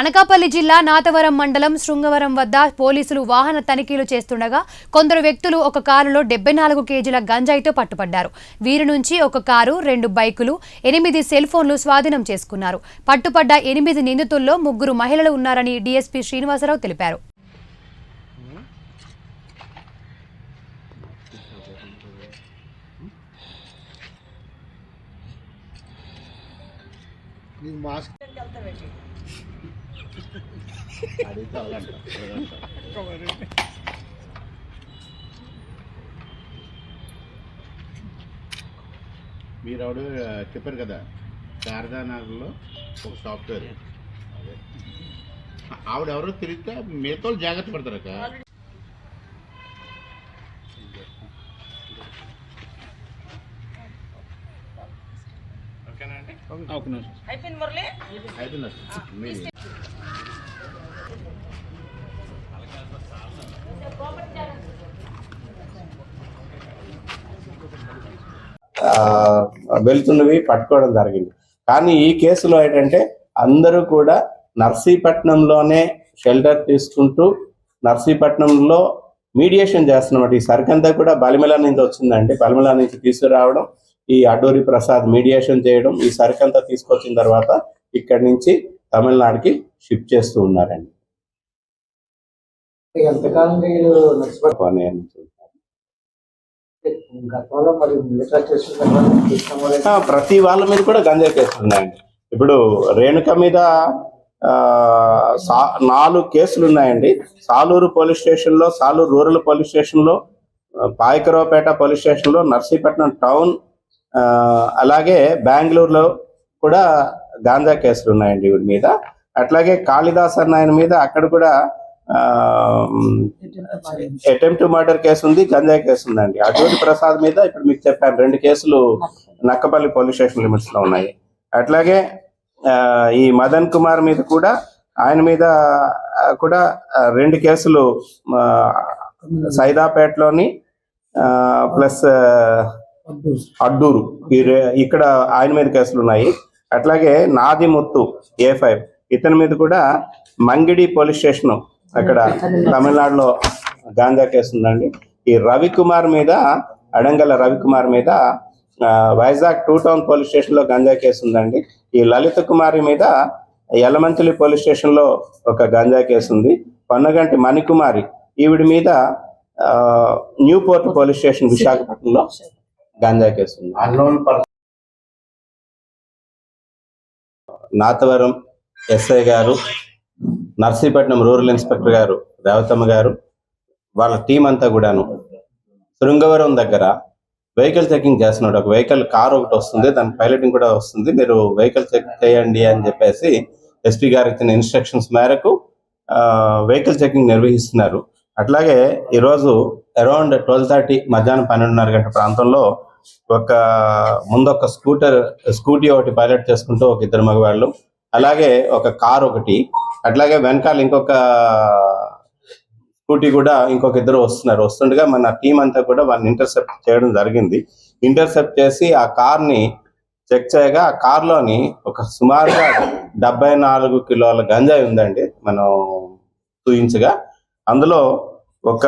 అనకాపల్లి జిల్లా నాతవరం మండలం శృంగవరం వద్ద పోలీసులు వాహన తనిఖీలు చేస్తుండగా కొందరు వ్యక్తులు ఒక కారులో డెబ్బై నాలుగు కేజీల గంజాయితో పట్టుపడ్డారు. వీరి నుంచి ఒక కారు రెండు బైకులు ఎనిమిది సెల్ ఫోన్లు స్వాధీనం చేసుకున్నారు. పట్టుపడ్డ ఎనిమిది నిందితుల్లో ముగ్గురు మహిళలు ఉన్నారని డీఎస్పీ శ్రీనివాసరావు తెలిపారు. మాస్క్ మీరు ఆవిడ చెప్పారు కదా శారదా నగర్లో ఒక సాఫ్ట్వేర్. ఆవిడ ఎవరో తిరిగితే మీతో జాగ్రత్త పడతారక్క అయిపోయింది మురళి? అయిపోయింది వెళ్తున్నవి పట్టుకోవడం జరిగింది. కానీ ఈ కేసులో ఏంటంటే అందరూ కూడా నర్సీపట్నంలోనే షెల్టర్ తీసుకుంటూ నర్సీపట్నంలో మీడియేషన్ చేస్తున్నమాట. ఈ సరికంతా కూడా బలిమెల నుంచి వచ్చిందండి. బలిమెల నుంచి తీసుకురావడం ఈ అడూరి ప్రసాద్ మీడియేషన్ చేయడం ఈ సరికంతా తీసుకొచ్చిన తర్వాత ఇక్కడి నుంచి తమిళనాడుకి షిఫ్ట్ చేస్తూ ఉన్నారండి. ఎంతకాలం ప్రతి వాళ్ళ మీద కూడా గంజా కేసులు ఉన్నాయండి. ఇప్పుడు రేణుక మీద ఆ, సా- నాలుగు కేసులు ఉన్నాయండి. సాలూరు పోలీస్ స్టేషన్లో సాలూరు రూరల్ పోలీస్ స్టేషన్లో పాయకరావుపేట పోలీస్ స్టేషన్లో నర్సీపట్నం టౌన్ అలాగే బెంగళూరులో కూడా గాంజా కేసులు ఉన్నాయండి వీడి మీద. అట్లాగే కాళిదాస్ అన్న ఆయన మీద అక్కడ కూడా అటెంప్ట్ మర్డర్ కేసు ఉంది గంజాయి కేసు ఉందండి అటువంటి ప్రసాద్ మీద ఇప్పుడు మీకు చెప్పాను రెండు కేసులు నక్కపల్లి పోలీస్ స్టేషన్ లిమిట్స్లో ఉన్నాయి. అట్లాగే ఆ, ఈ మదన్ కుమార్ మీద కూడా ఆయన మీద కూడా రెండు కేసులు ఆ, సైదాపేటలోని ప్లస్ అడ్డూరు. ఇక్కడ ఆయన మీద కేసులు ఉన్నాయి. అట్లాగే నాది ముత్తు ఏ ఫైవ్. ఇతని మీద కూడా మంగిడి పోలీస్ స్టేషన్ అక్కడ తమిళనాడులో గాంజా కేసు ఉందండి. ఈ రవికుమార్ మీద అడంగల రవికుమార్ మీద వైజాగ్ టూ టౌన్ పోలీస్ స్టేషన్లో గంజా కేసు ఉందండి. ఈ లలిత కుమారి మీద యలమంచిలి పోలీస్ స్టేషన్లో ఒక గంజా కేసు ఉంది. పొన్నగంటి మణికుమారి ఈవిడి మీద ఆ, న్యూ పోర్ట్ పోలీస్ స్టేషన్ విశాఖపట్నంలో గంజా కేసు ఉంది. నాతవరం ఎస్ఐ గారు నర్సీపట్నం రూరల్ ఇన్స్పెక్టర్ గారు రేవతమ్మ గారు వాళ్ళ టీం అంతా కూడాను శృంగవరం దగ్గర వెహికల్ చెకింగ్ చేస్తున్నాడు. ఒక వెహికల్ కార్ ఒకటి వస్తుంది దాని పైలటింగ్ కూడా వస్తుంది. మీరు వెహికల్ చెక్ చేయండి అని చెప్పేసి ఎస్పీ గారు ఇచ్చిన ఇన్స్ట్రక్షన్స్ మేరకు వెహికల్ చెకింగ్ నిర్వహిస్తున్నారు. అట్లాగే ఈరోజు అరౌండ్ ట్వెల్వ్ థర్టీ మధ్యాహ్నం పన్నెండున్నర గంట ప్రాంతంలో ఒక ముందు ఒక స్కూటర్ స్కూటీ ఒకటి పైలట్ చేసుకుంటూ ఒక ఇద్దరు మగవాళ్ళు అలాగే ఒక కార్ ఒకటి అట్లాగే వెనకాల ఇంకొక స్కూటీ కూడా ఇంకొక ఇద్దరు వస్తున్నారు. వస్తుండగా మన టీం అంతా కూడా వాళ్ళని ఇంటర్సెప్ట్ చేయడం జరిగింది. ఇంటర్సెప్ట్ చేసి ఆ కార్ని చెక్ చేయగా ఆ కార్లోని ఒక సుమారుగా డెబ్బై నాలుగు కిలోల గంజాయి ఉందండి. మనం చూయించగా అందులో ఒక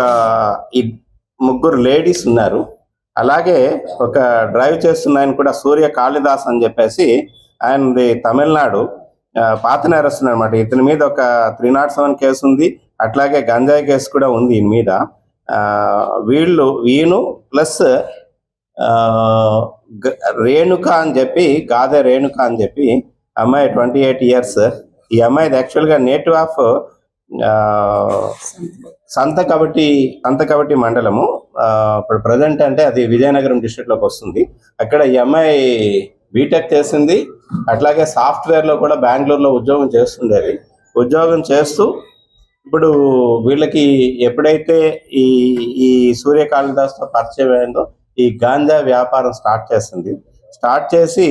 ముగ్గురు లేడీస్ ఉన్నారు. అలాగే ఒక డ్రైవ్ చేస్తున్న ఆయన కూడా సూర్య కాళిదాస్ అని చెప్పేసి ఆయనది తమిళనాడు పాత నేరస్తున్నారు అనమాట ఇతని మీద ఒక త్రీ నాట్ సెవెన్ కేసు ఉంది. అట్లాగే గంజాయి కేసు కూడా ఉంది ఈయన మీద. వీళ్ళు ఈయను ప్లస్ ఆ, గ- రేణుక అని చెప్పి గాదే రేణుక అని చెప్పి అమ్మాయి ట్వంటీ ఎయిట్ ఇయర్స్ ఈ అమ్మాయిది యాక్చువల్గా నేటివ్ ఆఫ్ సంత కబటి సంత కబటి మండలము. ఆ, ఇప్పుడు ప్రజెంట్ అంటే అది విజయనగరం డిస్ట్రిక్ట్లోకి వస్తుంది. అక్కడ ఈ అమ్మాయి బీటెక్ చేసింది. అట్లాగే సాఫ్ట్వేర్లో కూడా బెంగళూరులో ఉద్యోగం చేస్తుండేది. ఉద్యోగం చేస్తూ ఇప్పుడు వీళ్ళకి ఎప్పుడైతే ఈ ఈ సూర్య కాళిదాస్తో పరిచయం అయిందో ఈ గాంజా వ్యాపారం స్టార్ట్ చేసింది. స్టార్ట్ చేసి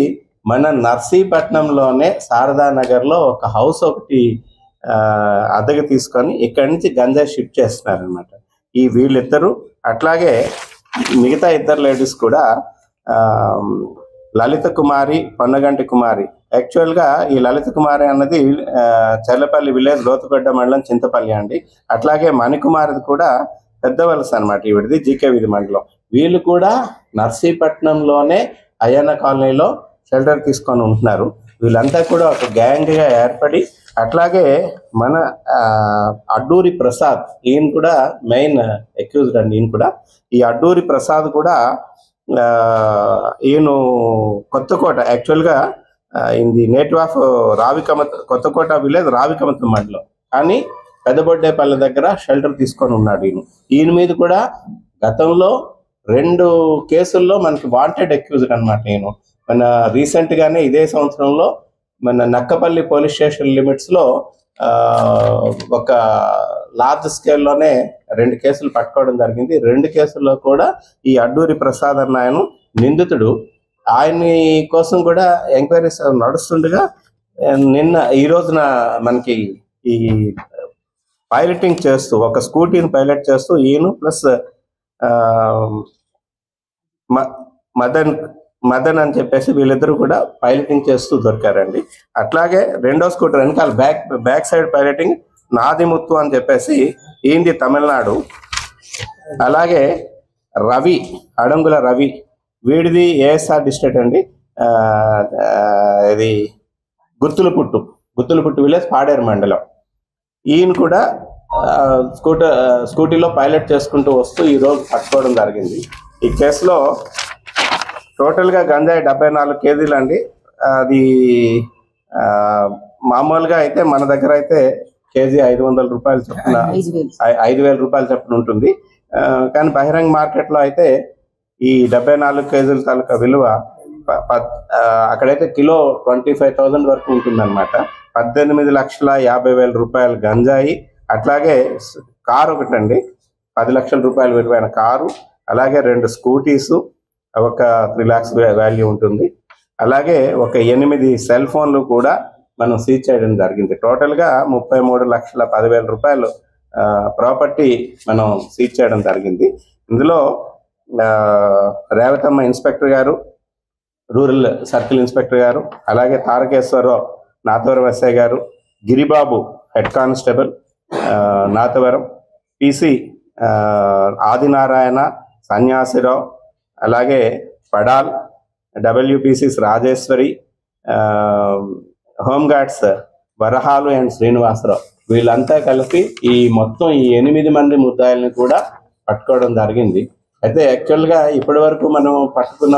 మన నర్సీపట్నంలోనే శారదా నగర్లో ఒక హౌస్ ఒకటి అద్దెకి తీసుకొని ఇక్కడి నుంచి గంజా షిఫ్ట్ చేస్తున్నారనమాట ఈ వీళ్ళిద్దరూ అట్లాగే మిగతా ఇద్దరు లేడీస్ కూడా లలిత కుమారి పొన్నగంటి కుమారి. యాక్చువల్గా ఈ లలిత కుమారి అన్నది చర్లపల్లి విలేజ్ లోతుగడ్డ మండలం చింతపల్లి అండి. అట్లాగే మణికుమారిది కూడా పెద్ద వలస అనమాట ఈవిడిది జీకే విధి మండలం. వీళ్ళు కూడా నర్సీపట్నంలోనే అయ్యన్న కాలనీలో షెల్టర్ తీసుకొని ఉంటున్నారు. వీళ్ళంతా కూడా ఒక గ్యాంగ్గా ఏర్పడి అట్లాగే మన అడ్డూరి ప్రసాద్ ఈయన కూడా మెయిన్ అక్యూజ్డ్ అండి ఈయన కూడా. ఈ అడ్డూరి ప్రసాద్ కూడా ఈయన కొత్తకోట యాక్చువల్గా ఇది native of Ravikamatham Kothakota village Ravikamatham మండలం. కానీ పెద్దబొడ్డేపల్లి దగ్గర షెల్టర్ తీసుకొని ఉన్నాడు ఈయన. ఈయన మీద కూడా గతంలో రెండు కేసుల్లో మనకి వాంటెడ్ అక్యూజ్డ్ అనమాట నేను మన రీసెంట్ గానే ఇదే సంవత్సరంలో మన నక్కపల్లి పోలీస్ స్టేషన్ లిమిట్స్లో ఒక లార్జ్ స్కేల్లోనే రెండు కేసులు పట్టుకోవడం జరిగింది. రెండు కేసుల్లో కూడా ఈ అడ్డూరి ప్రసాద్ అన్న ఆయన నిందితుడు. ఆయన్ని కోసం కూడా ఎంక్వైరీస్ నడుస్తుండగా నిన్న ఈ రోజున మనకి ఈ పైలటింగ్ చేస్తూ ఒక స్కూటీని పైలట్ చేస్తూ ఈయన ప్లస్ మదన్ మదన్ అని చెప్పేసి వీళ్ళిద్దరూ కూడా పైలటింగ్ చేస్తూ దొరికారండి. అట్లాగే రెండో స్కూటర్ వెనకాల back back side piloting Nadimuthu అని చెప్పేసి ఈంది తమిళనాడు. అలాగే రవి అడంగుల రవి వీడిది ఏఎస్ఆర్ డిస్ట్రిక్ట్ అండి. ఇది ఆ, పుట్టు గుత్తులు పుట్టు విలేజ్ పాడేరు మండలం. ఈయన కూడా స్కూటర్ స్కూటీలో పైలట్ చేసుకుంటూ వస్తూ ఈ రోజు పట్టుకోవడం జరిగింది. ఈ కేసులో టోటల్గా గంజాయి డెబ్బై నాలుగు కేజీలు అండి. అది మామూలుగా అయితే మన దగ్గర అయితే కేజీ ఐదు వందల రూపాయలు చొప్పున ఐదు వేల. రూపాయలు చొప్పున ఉంటుంది. కానీ బహిరంగ మార్కెట్లో అయితే ఈ డెబ్బై నాలుగు కేజీల తాలూకా విలువ అక్కడైతే కిలో ట్వంటీ ఫైవ్ థౌసండ్ వరకు ఉంటుందన్నమాట. పద్దెనిమిది లక్షల యాభై వేల రూపాయలు గంజాయి అట్లాగే కారు ఒకటండి. పది లక్షల రూపాయల విలువైన కారు అలాగే రెండు స్కూటీసు ఒక త్రీ లాక్స్ వాల్యూ ఉంటుంది. అలాగే ఒక ఎనిమిది సెల్ ఫోన్లు కూడా మనం సీజ్ చేయడం జరిగింది. టోటల్గా ముప్పై మూడు లక్షల పదివేల రూపాయలు ప్రాపర్టీ మనం సీజ్ చేయడం జరిగింది. ఇందులో రేవతమ్మ ఇన్స్పెక్టర్ గారు రూరల్ సర్కిల్ ఇన్స్పెక్టర్ గారు అలాగే తారకేశ్వరరావు నాతవరం ఎస్ఐ గారు Giribabu head constable Nathavaram PC Adinarayana Sanyasirao అలాగే పడాల్ డబ్ల్యూపీసీస్ రాజేశ్వరి ఆ, హోంగార్డ్స్ వరహాలు అండ్ శ్రీనివాసరావు. వీళ్ళంతా కలిపి ఈ మొత్తం ఈ ఎనిమిది మంది ముద్దాయిల్ని కూడా పట్టుకోవడం జరిగింది. అయితే యాక్చువల్గా ఇప్పటి వరకు మనం పట్టుకున్న